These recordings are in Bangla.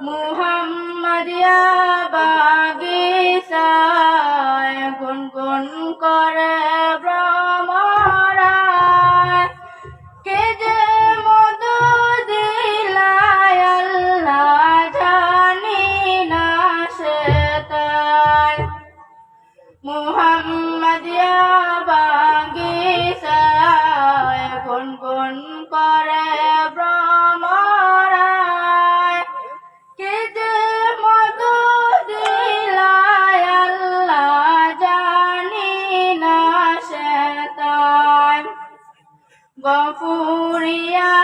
মুহাম্মদিয়া এখন গুনগুন করে ভ্রমরায় গফুরিয়া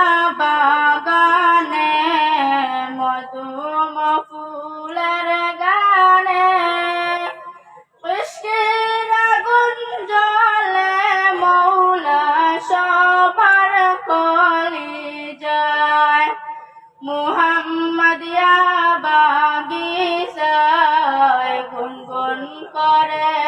বাগানে মধুম ফুলের গানে। পুষ্কের আগুন জলে মৌলা সবার কলি যায়। মুহাম্মদিয়া বাগিসায় গুনগুন করে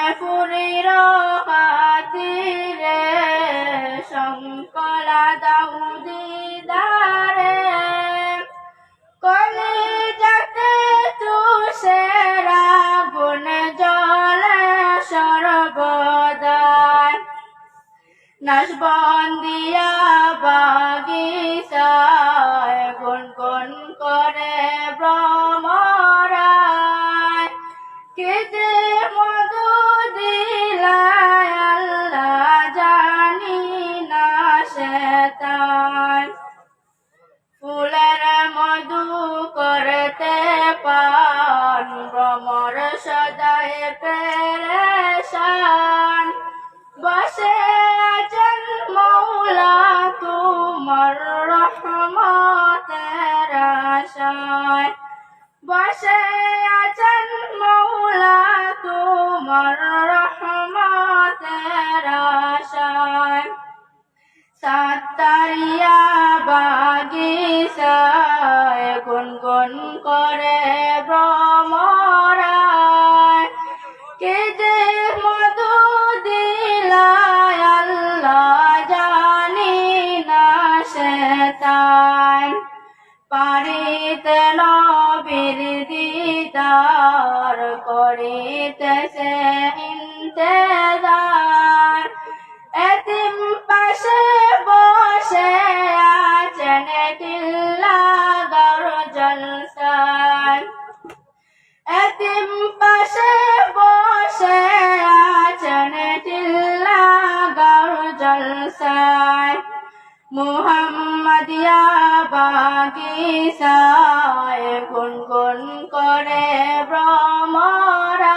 রায় পুরীর খাতিরে শঙ্কলা দাউদি দারে কলি যাতে তুষেরা গুণ জলে সর্বদায় নাশবন্দিয়া বাগিচায় গুনগুন করে ভ্রমরায় তাই ফুলের মধু করতে পান, ভ্রমর সদায় পেরেশান। বসে আছেন মৌলা, তোমার রহমতের আশায়। বসে আছেন মৌলা, তোমার রহমতের করে ভ্রমরায়। কে মধু দিলায়, আল্লাহ জানি না সে তাই। পারিতে নবীর দিদার, করিতে সে ইন্তেদার এতিম পাশে বসে জলসায় মুহাম্মদিয়া বাগিসায় গুনগুন করে ভ্রমরায়।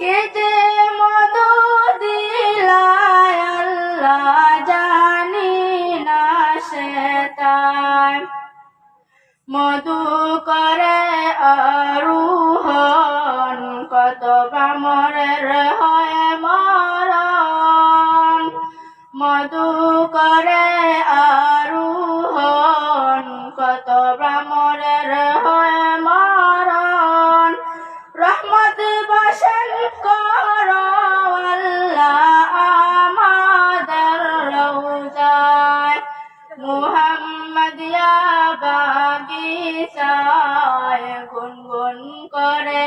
কে যে মধু দিলায়, আল্লাহ জানি না সে তাই মধু করে আরুহন কত বামরের হয় মধু করে আরুহন কত ব্রাহ্মণের হয় মরণ। রহমত বসন কর আমাদের রোজায়। মুহাম্মদিয়া বাগিচায় গুনগুন করে